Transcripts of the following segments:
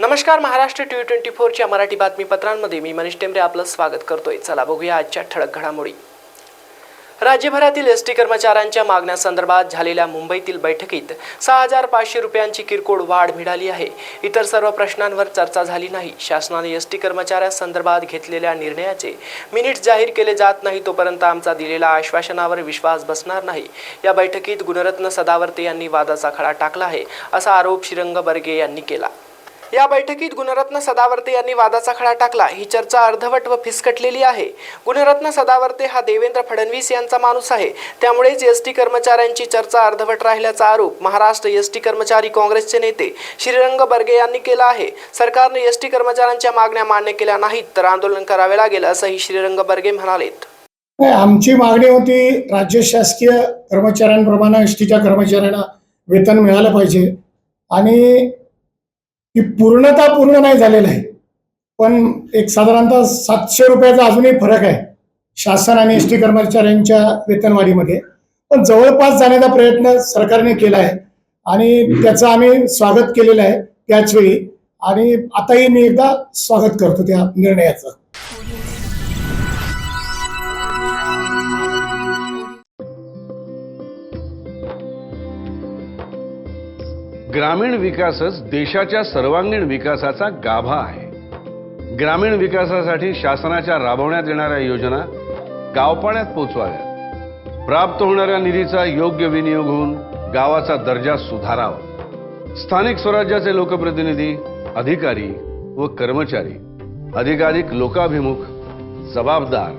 नमस्कार Maharashtra T twenty फोरच्या मराठी बातमीपत्रांमध्ये मी मनीष टेंबरे आपलं स्वागत करतोय. चला बघूया आजच्या ठळक घडामोडी. राज्यभरातील एस टी कर्मचाऱ्यांच्या मागण्यासंदर्भात झालेल्या मुंबईतील बैठकीत सहा हजार पाचशे रुपयांची किरकोळ वाढ मिळाली आहे. इतर सर्व प्रश्नांवर चर्चा झाली नाही. शासनाने एस टी कर्मचाऱ्यांसंदर्भात घेतलेल्या निर्णयाचे मिनिट्स जाहीर केले जात नाही तोपर्यंत आमचा दिलेला आश्वासनावर विश्वास बसणार नाही. या बैठकीत गुणरत्न सदावर्ते यांनी वादाचा खडा टाकला आहे असा आरोप श्रीरंग बर्गे यांनी केला. या बैठकीत गुणरत्न सदावर्ते यांनी वादाचा खडा टाकला. ही चर्चा अर्धवट व फिसकटलेली आहे. गुणरत्न सदावर्ते हा देवेंद्र फडणवीस यांचा माणूस आहे. त्यामुळेच एस टी कर्मचाऱ्यांची चर्चा अर्धवट राहिल्याचा आरोप महाराष्ट्र एस टी कर्मचारी काँग्रेसचे नेते श्रीरंग बर्गे यांनी केला आहे. सरकारने एस टी कर्मचाऱ्यांच्या मागण्या मान्य केल्या नाहीत तर आंदोलन करावे लागेल असंही श्रीरंग बर्गे म्हणालेत. आमची मागणी होती राज्य शासकीय कर्मचाऱ्यांप्रमाणे एस टीच्या कर्मचाऱ्यांना वेतन मिळालं पाहिजे. आणि की पूर्णता पूर्ण नाही झालेलं आहे. पण एक साधारणतः सातशे रुपयाचा अजूनही फरक आहे शासन आणि एस टी कर्मचाऱ्यांच्या वेतनवाढीमध्ये. पण जवळपास जाण्याचा प्रयत्न सरकारने केला आहे आणि त्याचं आम्ही स्वागत केलेलं आहे त्याचवेळी. आणि आताही मी एकदा स्वागत करतो त्या निर्णयाचं. ग्रामीण विकासच देशाच्या सर्वांगीण विकासाचा गाभा आहे. ग्रामीण विकासासाठी शासनाच्या राबवण्यात येणाऱ्या योजना गावपाड्यात पोचवाव्यात. प्राप्त होणाऱ्या निधीचा योग्य विनियोग होऊन गावाचा दर्जा सुधारावा. स्थानिक स्वराज्याचे लोकप्रतिनिधी अधिकारी व कर्मचारी अधिकाधिक लोकाभिमुख जबाबदार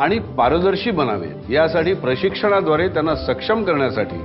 आणि पारदर्शी बनावेत यासाठी प्रशिक्षणाद्वारे त्यांना सक्षम करण्यासाठी